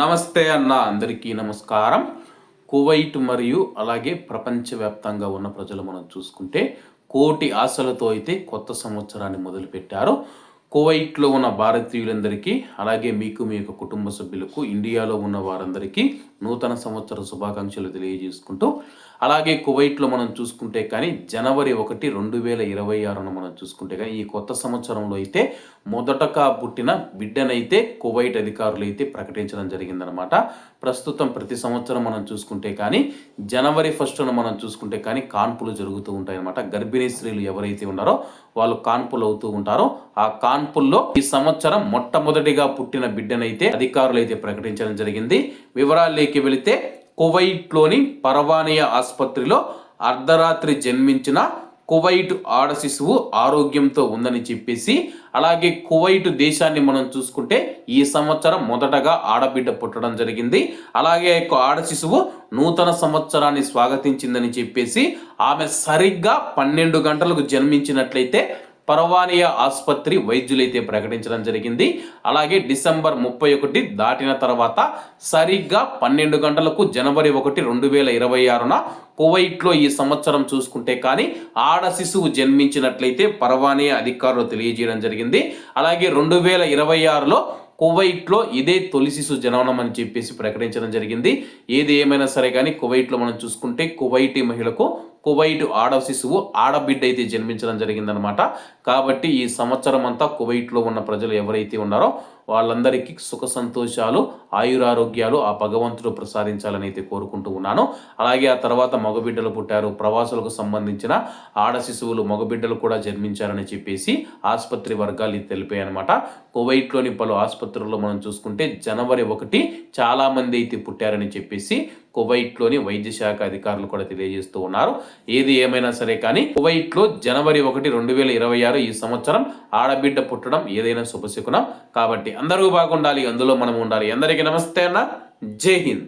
నమస్తే అన్న అందరికీ నమస్కారం. కువైట్ మరియు అలాగే ప్రపంచవ్యాప్తంగా ఉన్న ప్రజలు మనం చూసుకుంటే కోటి ఆశలతో అయితే కొత్త సంవత్సరాన్ని మొదలుపెట్టారు. కువైట్లో ఉన్న భారతీయులందరికీ అలాగే మీకు మీ యొక్క కుటుంబ సభ్యులకు ఇండియాలో ఉన్న వారందరికీ నూతన సంవత్సర శుభాకాంక్షలు తెలియజేసుకుంటూ అలాగే కువైట్లో మనం చూసుకుంటే కానీ జనవరి ఒకటి రెండు వేల ఇరవై ఆరున మనం చూసుకుంటే కానీ ఈ కొత్త సంవత్సరంలో అయితే మొదటగా పుట్టిన బిడ్డనైతే కువైట్ అధికారులు అయితే ప్రకటించడం జరిగిందనమాట ప్రస్తుతం ప్రతి సంవత్సరం మనం చూసుకుంటే కానీ జనవరి ఫస్ట్ను మనం చూసుకుంటే కానీ కాన్పులు జరుగుతూ ఉంటాయన్నమాట. గర్భిణీ స్త్రీలు ఎవరైతే ఉన్నారో వాళ్ళు కాన్పులు అవుతూ ఉంటారో ఆ కాన్పుల్లో ఈ సంవత్సరం మొట్టమొదటిగా పుట్టిన బిడ్డనైతే అధికారులు అయితే ప్రకటించడం జరిగింది. వివరాల్లోకి వెళితే కువైట్లోని పరవానియా ఆసుపత్రిలో అర్ధరాత్రి జన్మించిన కువైట్ ఆడ శిశువు ఆరోగ్యంతో ఉందని చెప్పేసి అలాగే కువైట్ దేశాన్ని మనం చూసుకుంటే ఈ సంవత్సరం మొదటగా ఆడబిడ్డ పుట్టడం జరిగింది. అలాగే ఆడ శిశువు నూతన సంవత్సరాన్ని స్వాగతించిందని చెప్పేసి ఆమె సరిగ్గా పన్నెండు గంటలకు జన్మించినట్లయితే పరవానియా ఆసుపత్రి వైద్యులైతే ప్రకటించడం జరిగింది. అలాగే డిసెంబర్ ముప్పై ఒకటి దాటిన తర్వాత సరిగ్గా పన్నెండు గంటలకు జనవరి ఒకటి రెండు వేల ఇరవై ఆరున కువైట్లో ఈ సంవత్సరం చూసుకుంటే కానీ ఆడ శిశువు జన్మించినట్లయితే పరవానియా అధికారులు తెలియజేయడం జరిగింది. అలాగే రెండు వేల ఇరవై ఆరులో కువైట్లో ఇదే తొలి శిశు జననం అని చెప్పేసి ప్రకటించడం జరిగింది. ఏది ఏమైనా సరే కానీ కువైట్లో మనం చూసుకుంటే కువైటీ మహిళకు కువైట్ ఆడ శిశువు ఆడబిడ్డ అయితే జన్మించడం జరిగిందనమాట కాబట్టి ఈ సంవత్సరం అంతా కువైట్లో ఉన్న ప్రజలు ఎవరైతే ఉన్నారో వాళ్ళందరికీ సుఖ సంతోషాలు ఆయురారోగ్యాలు ఆ భగవంతుడు ప్రసాదించాలని అయితే కోరుకుంటూ ఉన్నాను. అలాగే ఆ తర్వాత మగబిడ్డలు పుట్టారు. ప్రవాసులకు సంబంధించిన ఆడ శిశువులు మగబిడ్డలు కూడా జన్మించారని చెప్పేసి ఆసుపత్రి వర్గాలు తెలిపాయి అనమాట కువైట్లోని పలు ఆసుపత్రుల్లో మనం చూసుకుంటే జనవరి ఒకటి చాలామంది అయితే పుట్టారని చెప్పేసి కువైట్లోని వైద్య శాఖ అధికారులు కూడా తెలియజేస్తూ ఉన్నారు. ఏది ఏమైనా సరే కానీ కువైట్లో జనవరి ఒకటి రెండు వేల ఇరవై ఆరు ఈ సంవత్సరం ఆడబిడ్డ పుట్టడం ఏదైనా శుభశకునం. కాబట్టి అందరూ బాగుండాలి అందులో మనం ఉండాలి. అందరికీ నమస్తే అన్న. జై హింద్.